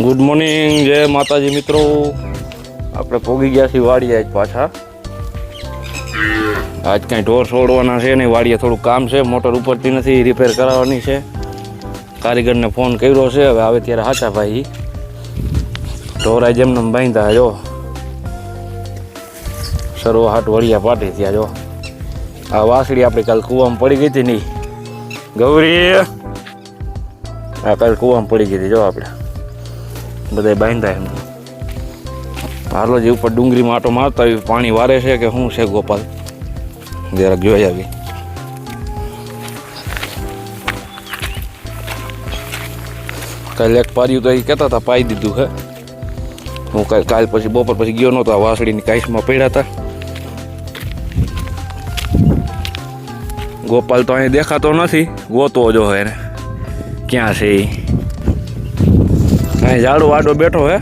good morning જય માતાજી મિત્રો આપણે પોગી ગયા છીએ વાડીએ આજ પાછા આજ કાંઈ ઢોર છોડવાના છે નહીં વાડીએ થોડું કામ છે મોટર ઉપરથી નથી રિપેર કરાવવાની છે કારીગરને ફોન કર્યો છે હવે આવે ત્યારે હાચા ભાઈ ઢોર આજે એમને બાંધતા જો સર્વ હાટ વળિયા પાટી ત્યાં જો આ વાસળી આપણે કાલ કૂવામાં પડી ગઈ હતી નહીં ગૌરી આ કાલ કૂવામાં પડી ગઈ હતી જો આપણે બદે બાંધાય નહી પારલો જે ઉપર ડુંગરી માં આટો મારતા એ પાણી વારે છે કે હું છે ગોપાલ જરા ગયો જાવ કે કાલ એક પાર્યું તો એ કહેતા તા પાઈ દીધું હે ઓ કાલ પછી બપોર પછી ગયો નતો આ વાસડી ની કાઈસ માં પડ્યા તા ગોપાલ તો એ દેખાતો નથી ગોતો જો એને ક્યાં છે એ એ જાડો આડો બેઠો હે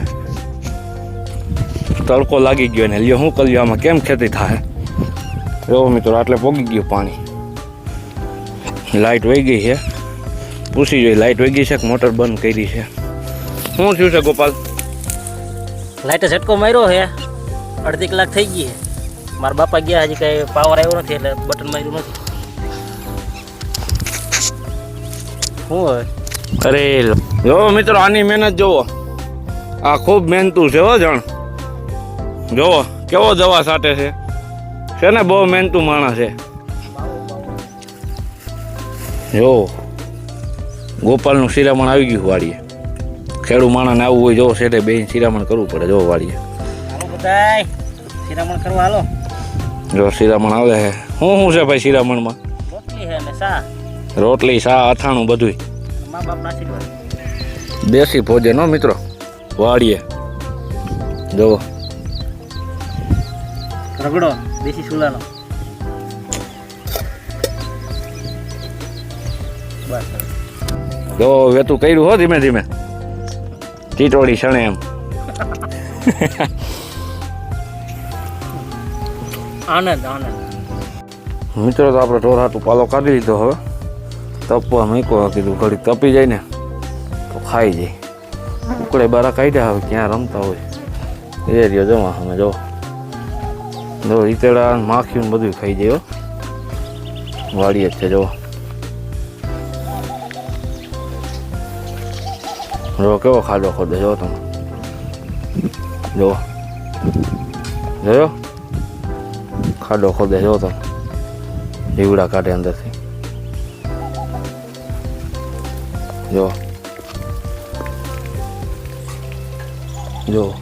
તળકો લાગી ગયો ને લ્યો હું કર્યું આમાં કેમ ખેતી થાહે જો મિત્રો આટલે બોગી ગયો પાણી લાઈટ વઈ ગઈ છે પૂછી જો લાઈટ વગી શકે મોટર બંધ કરી છે શું થયું છે ગોપાલ લાઈટે झटका માર્યો હે અડધી કલાક થઈ ગઈ મારા બાપા ગયા હજી કઈ પાવર આવ્યો નથી એટલે બટન માર્યું નથી બોય અરે જો મિત્રો આની મહેનત જુઓ આ ખૂબ મહેનતું છે હો જણ જુઓ કેવો દવા સાટે છે છે ને બહુ મહેનતું માણસ છે જો ગોપાલનું શિરામણ આવી ગયું વાળીએ ખેડૂત માણસને આવવું હોય જો શેઠે બે શિરામણ કરવું પડે જો વાળીએ શિરામણ કરવા હાલો જો શિરામણ આવે છે શું શું છે ભાઈ શિરામણમાં રોટલી શા અથાણું બધું देसी भोजन हो मित्रों वाड़िए जो रगड़ो देसी सुला जो वे तू कर हो धीमे धीमे चीटोड़ी शणे एम आनंद आनंद मित्रों तो आप ढोरा तू पालो काढ़ी लीधो हाँ તપવા મૂક્યો કીધું ઘડી તપી જાય ને તો ખાઈ જાય ઉકળે બારા કાઢ્યા હવે ક્યાં રમતા હોય એ રહ્યો જમા અમે જો જો રીતેડા માખ્યું બધું ખાઈ જાય વાડીએ છે જો જો કેવો ખાડો ખોદે જો તમે જો જોયો ખાડો ખોદે જો તમે લીવડા કાઢે અંદરથી જો જો